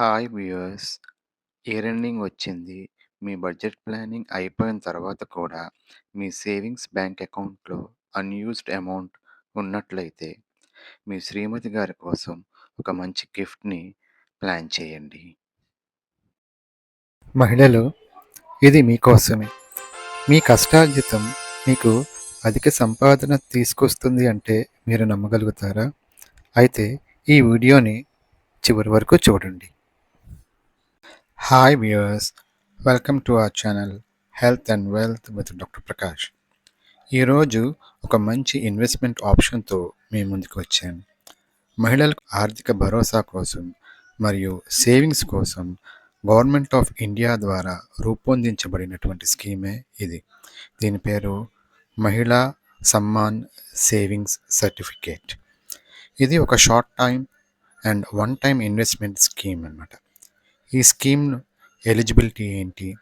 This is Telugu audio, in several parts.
Hi viewers. ఇయర్ ఎండింగ్ వచ్చింది. మీ బడ్జెట్ ప్లానింగ్ అయిపోయిన తర్వాత కూడా మీ సేవింగ్స్ బ్యాంక్ అకౌంట్లో అన్యూజ్డ్ అమౌంట్ ఉన్నట్లయితే మీ శ్రీమతి గారి కోసం ఒక మంచి గిఫ్ట్ని ప్లాన్ చేయండి. మహిళలు ఇది మీకోసమే మీ కష్టార్జితం మీకు అధిక సంపాదన తీసుకొస్తుంది అంటే మీరు నమ్మగలుగుతారా? అయితే ఈ వీడియోని చివరి వరకు చూడండి. Hi viewers welcome to our channel health and wealth with doctor Prakash ఈరోజు ఒక మంచి ఇన్వెస్ట్మెంట్ ఆప్షన్తో మీ ముందుకు వచ్చాను. మహిళలకు ఆర్థిక భరోసా కోసం మరియు సేవింగ్స్ కోసం గవర్నమెంట్ ఆఫ్ ఇండియా ద్వారా రూపొందించబడినటువంటి స్కీమే ఇది. దీని పేరు మహిళా సమ్మాన్ సేవింగ్స్ సర్టిఫికేట్ ఇది ఒక short time and one time investment scheme అనమాట ఈ స్కీమ్ ఎలిజిబిలిటీ ఏంటి?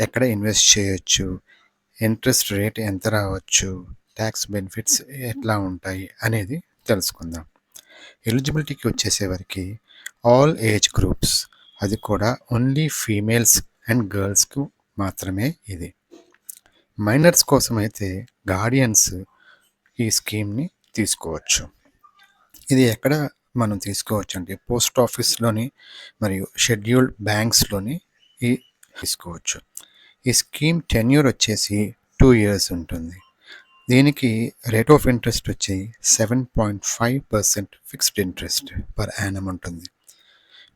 ఎక్కడ ఇన్వెస్ట్ చేయొచ్చు? ఇంట్రెస్ట్ రేట్ ఎంత రావచ్చు? ట్యాక్స్ బెనిఫిట్స్ ఎట్లా ఉంటాయి? అనేది తెలుసుకుందాం. ఎలిజిబిలిటీకి వచ్చేసేవరకు ఆల్ ఏజ్ గ్రూప్స్ అది కూడా ఓన్లీ ఫీమేల్స్ అండ్ గర్ల్స్కు మాత్రమే ఇది. మైనర్స్ కోసం అయితే గార్డియన్స్ ఈ స్కీమ్ని తీసుకోవచ్చు. ఇది ఎక్కడ మనం తీసుకోవచ్చు అంటే పోస్ట్ ఆఫీస్లోని మరియు షెడ్యూల్డ్ బ్యాంక్స్లోని ఈ తీసుకోవచ్చు. ఈ స్కీమ్ టెన్యూర్ వచ్చేసి టూ ఇయర్స్ ఉంటుంది. దీనికి రేట్ ఆఫ్ ఇంట్రెస్ట్ వచ్చి seven point five percent fixed interest per annum ఉంటుంది.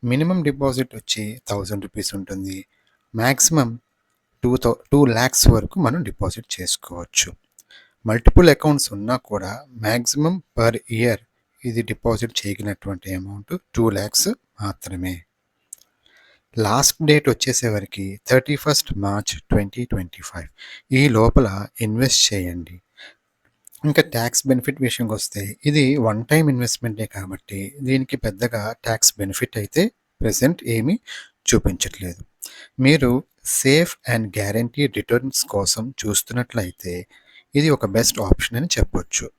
మినిమం డిపాజిట్ వచ్చి థౌజండ్ రూపీస్ ఉంటుంది. Maximum two thou two lakhs వరకు మనం డిపాజిట్ చేసుకోవచ్చు. మల్టిపుల్ అకౌంట్స్ ఉన్నా కూడా మ్యాక్సిమం పర్ ఇయర్ ఇది డిపాజిట్ చేయగలిగినటువంటి అమౌంట్ టూ ల్యాక్స్ మాత్రమే. Last date వచ్చేసేవరకు thirty first March twenty twenty five. ఈ లోపల ఇన్వెస్ట్ చేయండి. ఇంకా ట్యాక్స్ బెనిఫిట్ విషయంకి వస్తే ఇది వన్ టైం ఇన్వెస్ట్మెంటే కాబట్టి దీనికి పెద్దగా ట్యాక్స్ బెనిఫిట్ అయితే ప్రజెంట్ ఏమీ చూపించట్లేదు. మీరు సేఫ్ అండ్ గ్యారంటీ రిటర్న్స్ కోసం చూస్తున్నట్లయితే ఇది ఒక బెస్ట్ ఆప్షన్ అని చెప్పొచ్చు.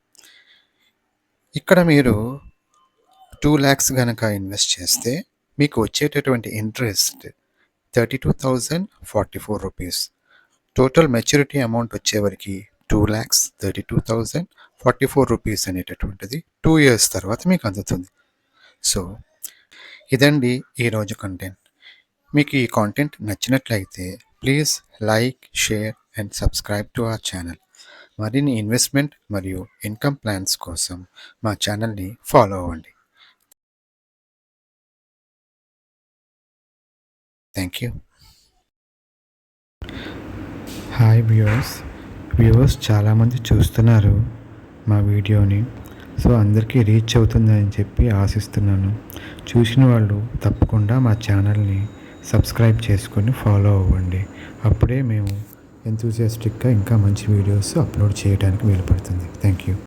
ఇక్కడ మీరు టూ ల్యాక్స్ కనుక ఇన్వెస్ట్ చేస్తే మీకు వచ్చేటటువంటి interest thirty two thousand forty four rupees total maturity amount వచ్చేవరకు two lakhs thirty two thousand forty four rupees అనేటటువంటిది టూ ఇయర్స్ తర్వాత మీకు అందుతుంది. సో ఇదండి ఈరోజు కంటెంట్ మీకు ఈ కాంటెంట్ నచ్చినట్లయితే please like share and subscribe to our channel మరిన్ని ఇన్వెస్ట్మెంట్ మరియు ఇన్కమ్ ప్లాన్స్ కోసం మా ఛానల్ని ఫాలో అవ్వండి. Thank you hi viewers viewers చాలామంది చూస్తున్నారు మా వీడియోని. సో అందరికీ రీచ్ అవుతుందని చెప్పి ఆశిస్తున్నాను. చూసిన వాళ్ళు తప్పకుండా మా ఛానల్ని సబ్స్క్రైబ్ చేసుకొని ఫాలో అవ్వండి. అప్పుడే మేము ఎంతూసియాస్టిక్గా ఇంకా మంచి వీడియోస్ అప్లోడ్ చేయడానికి వీలు పడుతుంది థ్యాంక్ యూ